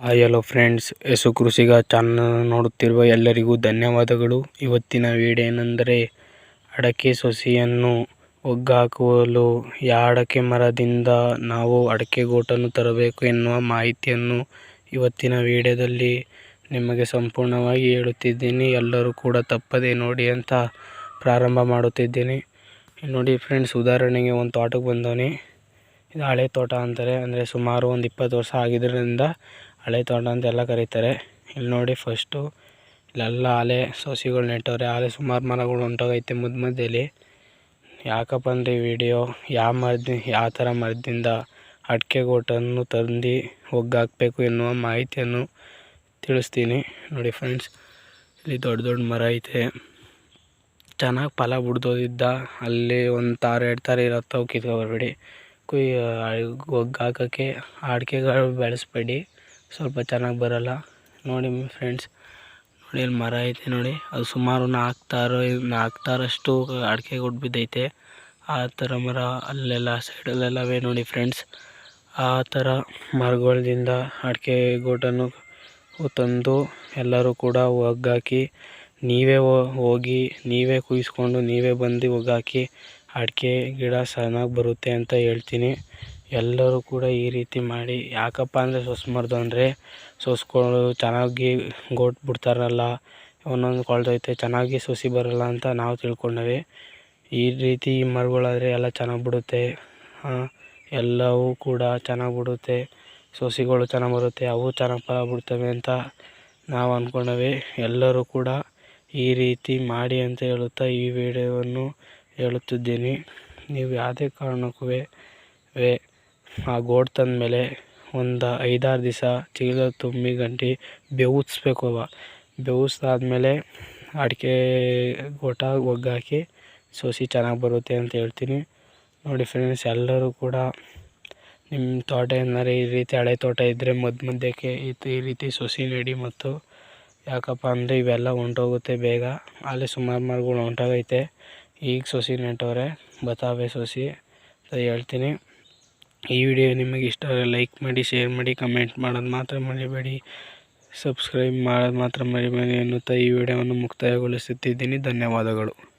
Hi hello friends Yashu ಕೃಷಿಗ channel ನೋಡುತ್ತಿರುವ ಎಲ್ಲರಿಗೂ ಧನ್ಯವಾದಗಳು. ಇವತ್ತಿನ ವಿಡಿಯೋ ಏನೆಂದರೆ, ಅಡಕೆ ಸೊಸಿಯನ್ನು ಒಗ್ಗಾಕುವಲು ಯಾವ ಅಡಕೆ ಮರದಿಂದ ನಾವು ಅಡಕೆ ಗೋಟನ್ನು ತರಬೇಕು ಎನ್ನುವ ಮಾಹಿತಿಯನ್ನು ಇವತ್ತಿನ ವಿಡಿಯೋದಲ್ಲಿ ನಿಮಗೆ ಸಂಪೂರ್ಣವಾಗಿ ಹೇಳುತ್ತಿದ್ದೀನಿ. ಎಲ್ಲರೂ ಕೂಡ ತಪ್ಪದೆ ನೋಡಿ ಅಂತ ಪ್ರಾರಂಭ ಮಾಡುತ್ತಿದ್ದೀನಿ. ನೋಡಿ ಫ್ರೆಂಡ್ಸ್ ಉದಾಹರಣೆಗೆ ಒಂದು ತೋಟಕ್ಕೆ ಬಂದವನಿ. ಇದು ಹಳೆ ತೋಟ ಅಂತಾರೆ. ಅಂದರೆ ಸುಮಾರು ಒಂದು ಇಪ್ಪತ್ತು ವರ್ಷ ಆಗಿದ್ದರಿಂದ ಹಳೆ ತೋಟ ಅಂತೆಲ್ಲ ಕರೀತಾರೆ. ಇಲ್ಲಿ ನೋಡಿ ಫಸ್ಟು ಇಲ್ಲೆಲ್ಲ ಆಲೆ ಸಸಿಗಳು ನೆಟ್ಟವ್ರೆ. ಆಲೆ ಸುಮಾರು ಮರಗಳು ಹೊಂಟೋಗೈತೆ ಮಧ್ಯ ಮಧ್ಯದಲ್ಲಿ ಯಾಕಪ್ಪ ಅಂದರೆ ವಿಡಿಯೋ ಯಾವ ಮರದಿ ಯಾವ ಥರ ಮರದಿಂದ ಅಡಿಕೆ ಗೋಟನ್ನು ತಂದು ಒಗ್ಗಾಕಬೇಕು ಎನ್ನುವ ಮಾಹಿತಿಯನ್ನು ತಿಳಿಸ್ತೀನಿ. ನೋಡಿ ಫ್ರೆಂಡ್ಸ್ ಇಲ್ಲಿ ದೊಡ್ಡ ದೊಡ್ಡ ಮರ ಐತೆ. ಚೆನ್ನಾಗಿ ಫಲ ಬಿಡ್ದೋದಿದ್ದ. ಅಲ್ಲಿ ಒಂದು ತಾರು, ಎರಡು ತಾರು ಇರತ್ತವು ಕಿತ್ಕೊಬರ್ಬೇಡಿ. ಕುಯ್ ಒಗ್ಗಾಕೋಕ್ಕೆ ಅಡಿಕೆಗಳು ಬೆಳೆಸ್ಬೇಡಿ. ಸ್ವಲ್ಪ ಚೆನ್ನಾಗಿ ಬರೋಲ್ಲ. ನೋಡಿ ಫ್ರೆಂಡ್ಸ್, ನೋಡಿ ಇಲ್ಲಿ ಮರ ಐತೆ ನೋಡಿ. ಅದು ಸುಮಾರು ನಾಲ್ಕು ತಾರು ನಾಲ್ಕು ತಾರಷ್ಟು ಅಡಿಕೆ ಗುಡ್ ಬಿದ್ದೈತೆ. ಆ ಥರ ಮರ ಅಲ್ಲೆಲ್ಲ, ಸೈಡಲ್ಲೆಲ್ಲವೇ ನೋಡಿ ಫ್ರೆಂಡ್ಸ್. ಆ ಥರ ಮರಗಳಿಂದ ಅಡಿಕೆ ಗೋಟನ್ನು ತಂದು ಎಲ್ಲರೂ ಕೂಡ ಒಗ್ಗಾಕಿ, ನೀವೇ ಹೋಗಿ, ನೀವೇ ಕುಯಿಸ್ಕೊಂಡು, ನೀವೇ ಬಂದು ಒಗ್ಗಾಕಿ, ಅಡಿಕೆ ಗಿಡ ಚೆನ್ನಾಗಿ ಬರುತ್ತೆ ಅಂತ ಹೇಳ್ತೀನಿ. ಎಲ್ಲರೂ ಕೂಡ ಈ ರೀತಿ ಮಾಡಿ, ಯಾಕಪ್ಪ ಅಂದರೆ ಸೊಸೆ ಮರದು ಅಂದರೆ ಸೋಸ್ಕೊಂಡು ಚೆನ್ನಾಗಿ ಗೋಟ್ ಬಿಡ್ತಾರಲ್ಲ, ಒಂದೊಂದು ಕೊಳ್ತೈತೆ ಚೆನ್ನಾಗಿ ಸೊಸಿ ಬರಲ್ಲ ಅಂತ ನಾವು ತಿಳ್ಕೊಂಡೇವೆ. ಈ ರೀತಿ ಮರಗಳಾದರೆ ಎಲ್ಲ ಚೆನ್ನಾಗಿ ಬಿಡುತ್ತೆ. ಎಲ್ಲವೂ ಕೂಡ ಚೆನ್ನಾಗಿ ಬಿಡುತ್ತೆ. ಸೊಸಿಗಳು ಚೆನ್ನಾಗಿ ಬರುತ್ತೆ, ಅವು ಚೆನ್ನಾಗಿ ಫಲ ಬಿಡ್ತವೆ ಅಂತ ನಾವು ಅಂದ್ಕೊಂಡೇವೆ ಎಲ್ಲರೂ ಕೂಡ ಈ ರೀತಿ ಮಾಡಿ ಅಂತ ಹೇಳುತ್ತಾ ಈ ವಿಡಿಯೋವನ್ನು ಹೇಳುತ್ತಿದ್ದೀನಿ. ನೀವು ಯಾವುದೇ ಕಾರಣಕ್ಕೂ ವೇ ಆ ಗೋಡೆ ತಂದ ಮೇಲೆ ಒಂದು ಐದಾರು ದಿವಸ ಚೀಲ ತುಂಬಿ ಗಂಟಿ ಬೇವುಸ್ಬೇಕು ಅವ. ಬೇವುಸ್ದಾದ್ಮೇಲೆ ಅಡಿಕೆ ಗೋಟ ಒಗ್ಗಾಕಿ ಸೋಸಿ ಚೆನ್ನಾಗಿ ಬರುತ್ತೆ ಅಂತ ಹೇಳ್ತೀನಿ. ನೋಡಿ ಫ್ರೆಂಡ್ಸ್ ಎಲ್ಲರೂ ಕೂಡ ನಿಮ್ಮ ತೋಟ ಏನಾರು ಈ ರೀತಿ ಹಳೆ ತೋಟ ಇದ್ದರೆ ಮಧ್ಯ ಮಧ್ಯಕ್ಕೆ ಈ ರೀತಿ ಸೋಸಿ ನೆಡಿ ಮತ್ತು ಯಾಕಪ್ಪ ಅಂದರೆ ಇವೆಲ್ಲ ಹೊಂಟೋಗುತ್ತೆ ಬೇಗ. ಅಲ್ಲಿ ಸುಮಾರು ಮರಗಳು ಹೊಂಟೋಗೈತೆ ಈಗ ಸೊಸಿ ನೆಟ್ಟವ್ರೆ, ಬತಾವೆ ಸೋಸಿ ಅಂತ ಹೇಳ್ತೀನಿ. ಈ ವಿಡಿಯೋ ನಿಮಗೆ ಇಷ್ಟ ಲೈಕ್ ಮಾಡಿ, ಶೇರ್ ಮಾಡಿ, ಕಮೆಂಟ್ ಮಾಡೋದು ಮಾತ್ರ ಮರಿಬೇಡಿ. ಸಬ್ಸ್ಕ್ರೈಬ್ ಮಾಡೋದು ಮಾತ್ರ ಮರಿಬೇಡಿ ಎನ್ನುತ್ತಾ ಈ ವಿಡಿಯೋವನ್ನು ಮುಕ್ತಾಯಗೊಳಿಸುತ್ತಿದ್ದೀನಿ. ಧನ್ಯವಾದಗಳು.